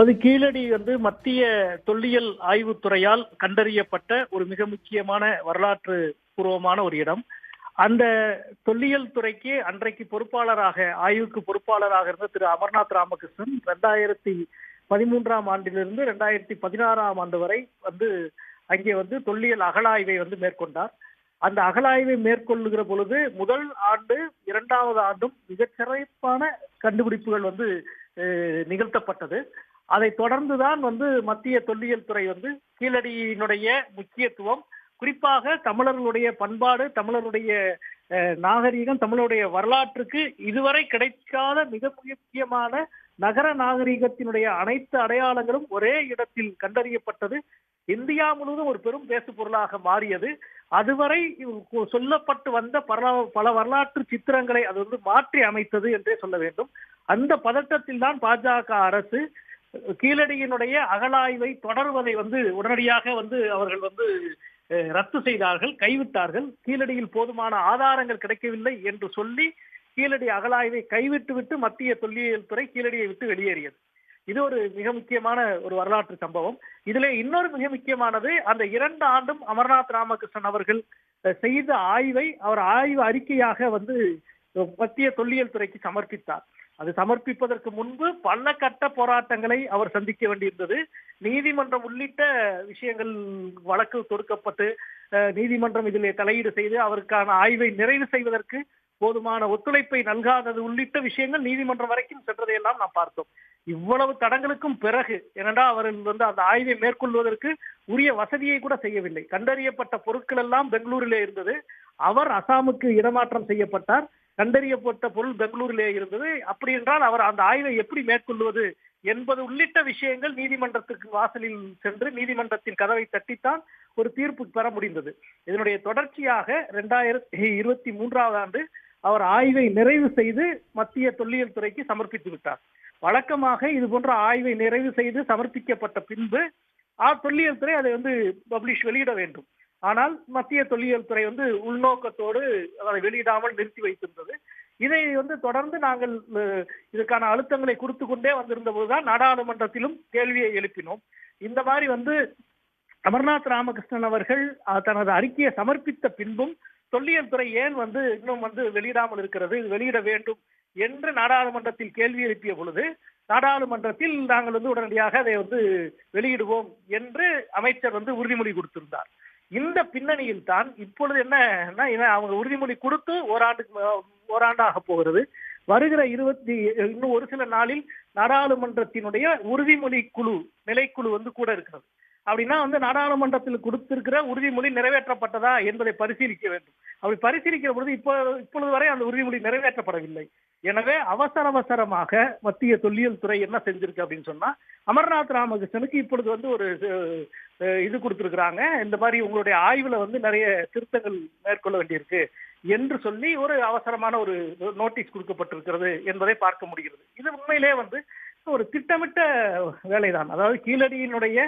அது கீழடி வந்து மத்திய தொல்லியல் ஆய்வுத்துறையால் கண்டறியப்பட்ட ஒரு மிக முக்கியமான வரலாற்று பூர்வமான ஒரு இடம். அந்த தொல்லியல் துறைக்கு அன்றைக்கு பொறுப்பாளராக ஆய்வுக்கு பொறுப்பாளராக இருந்த திரு அமர்நாத் ராமகிருஷ்ணன் ரெண்டாயிரத்தி பதிமூன்றாம் ஆண்டிலிருந்து ரெண்டாயிரத்தி பதினாறாம் ஆண்டு வரை வந்து அங்கே வந்து தொல்லியல் அகழாய்வை வந்து மேற்கொண்டார். அந்த அகழாய்வை மேற்கொள்ளுகிற பொழுது முதல் ஆண்டு இரண்டாவது ஆண்டும் மிகச் சிறப்பான கண்டுபிடிப்புகள் வந்து நிகழ்த்தப்பட்டது. அதை தொடர்ந்துதான் வந்து மத்திய தொல்லியல் துறை வந்து கீழடியினுடைய முக்கியத்துவம். குறிப்பாக தமிழர்களுடைய பண்பாடு தமிழருடைய அஹ், நாகரீகம் தமிழருடைய வரலாற்றுக்கு இதுவரை கிடைக்காத மிக முக்கியமான நகர நாகரீகத்தினுடைய அனைத்து அடையாளங்களும் ஒரே இடத்தில் கண்டறியப்பட்டது. இந்தியா முழுவதும் ஒரு பெரும் பேசு பொருளாக மாறியது. அதுவரை சொல்லப்பட்டு வந்த பல பல வரலாற்று சித்திரங்களை அது வந்து மாற்றி அமைத்தது என்றே சொல்ல வேண்டும். அந்த பதட்டத்தில் தான் பாஜக அரசு கீழடியினுடைய அகலாய்வை தொடர்வதை வந்து உடனடியாக வந்து அவர்கள் வந்து ரத்து செய்தார்கள் கைவிட்டார்கள். கீழடியில் போதுமான ஆதாரங்கள் கிடைக்கவில்லை என்று சொல்லி கீழடி அகலாய்வை கைவிட்டு விட்டு மத்திய தொல்லியல் துறை கீழடியை விட்டு வெளியேறியது. இது ஒரு மிக முக்கியமான ஒரு வரலாற்று சம்பவம். இதுல இன்னொரு மிக முக்கியமானது அந்த இரண்டு ஆண்டும் அமர்நாத் ராமகிருஷ்ணன் அவர்கள் செய்த ஆய்வை அவர் ஆய்வு அறிக்கையாக வந்து மத்திய தொல்லியல் துறைக்கு சமர்ப்பித்தார். அது சமர்ப்பிப்பதற்கு முன்பு பல கட்ட போராட்டங்களை அவர் சந்திக்க வேண்டியிருந்தது. நீதிமன்றம் உள்ளிட்ட விஷயங்கள் வழக்கு தொடுக்கப்பட்டு நீதிமன்றம் இதில் தலையீடு செய்து அவருக்கான ஆய்வை நிறைவு செய்வதற்கு போதுமான ஒத்துழைப்பை நல்காதது உள்ளிட்ட விஷயங்கள் நீதிமன்றம் வரைக்கும் சென்றதையெல்லாம் நாம் பார்த்தோம். இவ்வளவு தடங்களுக்கும் பிறகு ஏனென்றால் அவர்கள் வந்து அந்த ஆய்வை மேற்கொள்வதற்கு உரிய வசதியை கூட செய்யவில்லை. கண்டறியப்பட்ட பொருட்கள் எல்லாம் பெங்களூரிலே இருந்தது. அவர் அசாமுக்கு இடமாற்றம் செய்யப்பட்டார். கண்டறியப்பட்ட பொருள் பெங்களூரிலே இருந்தது. அப்படி என்றால் அவர் அந்த ஆய்வை எப்படி மேற்கொள்வது என்பது உள்ளிட்ட விஷயங்கள் நீதிமன்றத்துக்கு வாசலில் சென்று நீதிமன்றத்தின் கதவை தட்டித்தான் ஒரு தீர்ப்பு பெற முடிந்தது. இதனுடைய தொடர்ச்சியாக இரண்டாயிரத்தி இருபத்தி மூன்றாவது ஆண்டு அவர் ஆய்வை நிறைவு செய்து மத்திய தொல்லியல் துறைக்கு சமர்ப்பித்து விட்டார். வழக்கமாக இது போன்ற ஆய்வை நிறைவு செய்து சமர்ப்பிக்கப்பட்ட பின்பு ஆ தொல்லியல் துறை அதை வந்து பப்ளிஷ் வெளியிட வேண்டும். ஆனால் மத்திய தொல்லியல் துறை வந்து உள்நோக்கத்தோடு அதை வெளியிடாமல் நிறுத்தி வைத்திருந்தது. இதை வந்து தொடர்ந்து நாங்கள் இதற்கான அழுத்தங்களை கொடுத்து கொண்டே வந்திருந்த போதுதான் நாடாளுமன்றத்திலும் கேள்வியை எழுப்பினோம். இந்த மாதிரி வந்து அமர்நாத் ராமகிருஷ்ணன் அவர்கள் தனது அறிக்கையை சமர்ப்பித்த பின்பும் தொல்லியல் துறை ஏன் வந்து இன்னும் வந்து வெளியிடாமல் இருக்கிறது வெளியிட வேண்டும் என்று நாடாளுமன்றத்தில் கேள்வி எழுப்பிய பொழுது நாடாளுமன்றத்தில் நாங்கள் வந்து உடனடியாக அதை வந்து வெளியிடுவோம் என்று அமைச்சர் வந்து உறுதிமொழி கொடுத்திருந்தார். இந்த பின்னணியில் தான் இப்பொழுது என்னன்னா இவன் அவங்க உறுதிமொழி கொடுத்து ஓராண்டுக்கு ஓராண்டாக போகிறது. வருகிற இருபத்தி இன்னும் ஒரு சில நாளில் நாடாளுமன்றத்தினுடைய உறுதிமொழி குழு நிலைக்குழு வந்து கூட இருக்கிறது. அப்படின்னா வந்து நாடாளுமன்றத்தில் கொடுத்திருக்கிற உறுதிமொழி நிறைவேற்றப்பட்டதா என்பதை பரிசீலிக்க வேண்டும். அப்படி பரிசீலிக்கிற பொழுது இப்போ இப்பொழுது வரை அந்த உறுதிமொழி நிறைவேற்றப்படவில்லை. எனவே அவசர அவசரமாக மத்திய தொல்லியல் துறை என்ன செஞ்சிருக்கு அப்படின்னு சொன்னா அமர்நாத் ராமகிருஷ்ணனுக்கு இப்பொழுது வந்து ஒரு இது கொடுத்துருக்குறாங்க. இந்த மாதிரி உங்களுடைய ஆய்வுல வந்து நிறைய திருத்தங்கள் மேற்கொள்ள வேண்டியிருக்கு என்று சொல்லி ஒரு அவசரமான ஒரு நோட்டீஸ் கொடுக்கப்பட்டிருக்கிறது என்பதை பார்க்க முடிகிறது. இது உண்மையிலே வந்து ஒரு திட்டமிட்ட வேலைதான். அதாவது கீழடியினுடைய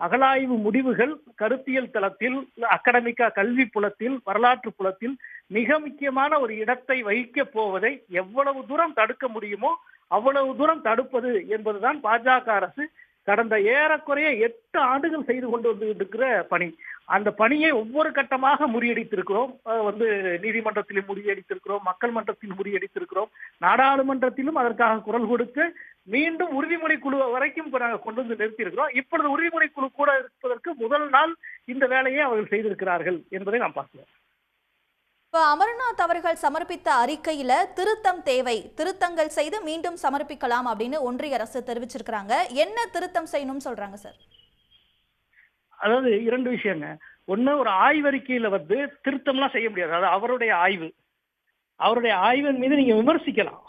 அகலாய்வு முடிவுகள் கருத்தியல் தளத்தில் அகடமிக்கா கல்வி புலத்தில் வரலாற்று புலத்தில் மிக முக்கியமான ஒரு இடத்தை வகிக்கப் போவதை எவ்வளவு தூரம் தடுக்க முடியுமோ அவ்வளவு தூரம் தடுப்பது என்பதுதான் பாஜக அரசு கடந்த ஏறக்குறைய எட்டு ஆண்டுகள் செய்து கொண்டு வந்து இருக்கிற பணி. அந்த பணியை ஒவ்வொரு கட்டமாக முறியடித்திருக்கிறோம். வந்து நீதிமன்றத்திலும் முறியடித்திருக்கிறோம் மக்கள் மன்றத்தில் முறியடித்திருக்கிறோம். நாடாளுமன்றத்திலும் அதற்காக குரல் கொடுத்து மீண்டும் உறுதிமொழி குழு வரைக்கும் நாங்கள் கொண்டு வந்து நிறுத்தியிருக்கிறோம். இப்பொழுது உறுதிமொழி குழு கூட இருப்பதற்கு முதல் நாள் இந்த வேலையை அவர்கள் செய்திருக்கிறார்கள் என்பதை நாம் பார்க்கிறோம். இப்போ அமர்நாத் அவர்கள் சமர்ப்பித்த அறிக்கையில திருத்தம் தேவை திருத்தங்கள் செய்து மீண்டும் சமர்ப்பிக்கலாம் அப்படின்னு ஒன்றிய அரசு தெரிவிச்சிருக்கிறாங்க. என்ன திருத்தம் செய்யணும்னு சொல்றாங்க சார்? அதாவது இரண்டு விஷயங்க. ஒண்ணு ஒரு ஆய்வறிக்கையில வந்து திருத்தம்லாம் செய்ய முடியாது. அது அவருடைய ஆய்வு. அவருடைய ஆய்வின் மீது நீங்க விமர்சிக்கலாம்.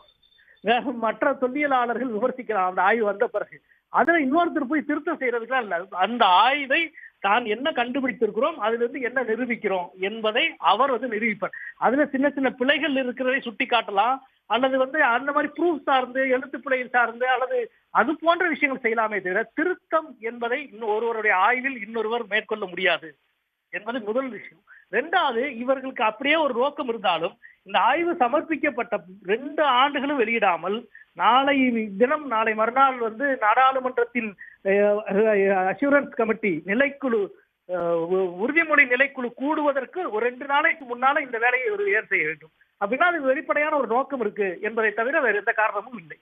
வேற மற்ற தொல்லியலாளர்கள் விமர்சிக்கலாம். அந்த ஆய்வு வந்த பிறகு. அதுல இன்னொருத்தர் போய் திருத்தம் செய்யறதுக்குலாம் இல்ல. அந்த ஆய்வை தான் என்ன கண்டுபிடித்திருக்கிறோம் அதுல இருந்து என்ன நிரூபிக்கிறோம் என்பதை அவர் வந்து நிரூபிப்பார். அதுல சின்ன சின்ன பிழைகள் இருக்கிறதை சுட்டி காட்டலாம் அல்லது வந்து அந்த மாதிரி ப்ரூஃப் சார்ந்து எழுத்து பிழை சார்ந்து அல்லது அது போன்ற விஷயங்கள் செய்யலாமே தவிர திருத்தம் என்பதை இன்னும் ஒருவருடைய ஆய்வில் இன்னொருவர் மேற்கொள்ள முடியாது என்பது முதல் விஷயம். ரெண்டாவது இவர்களுக்கு அப்படியே ஒரு நோக்கம் இருந்தாலும் இந்த ஆய்வு சமர்ப்பிக்கப்பட்ட ரெண்டு ஆண்டுகளும் வெளியிடாமல் நாளை தினம் நாளை மறுநாள் வந்து நாடாளுமன்றத்தின் அஷூரன்ஸ் கமிட்டி நிலைக்குழு அஹ், உறுதிமொழி நிலைக்குழு கூடுவதற்கு ஒரு ரெண்டு நாளைக்கு முன்னால இந்த வேலையை ஒரு ஏர் செய்ய வேண்டும். அப்படின்னா அது வெளிப்படையான ஒரு நோக்கம் இருக்கு என்பதை தவிர வேறு எந்த காரணமும் இல்லை.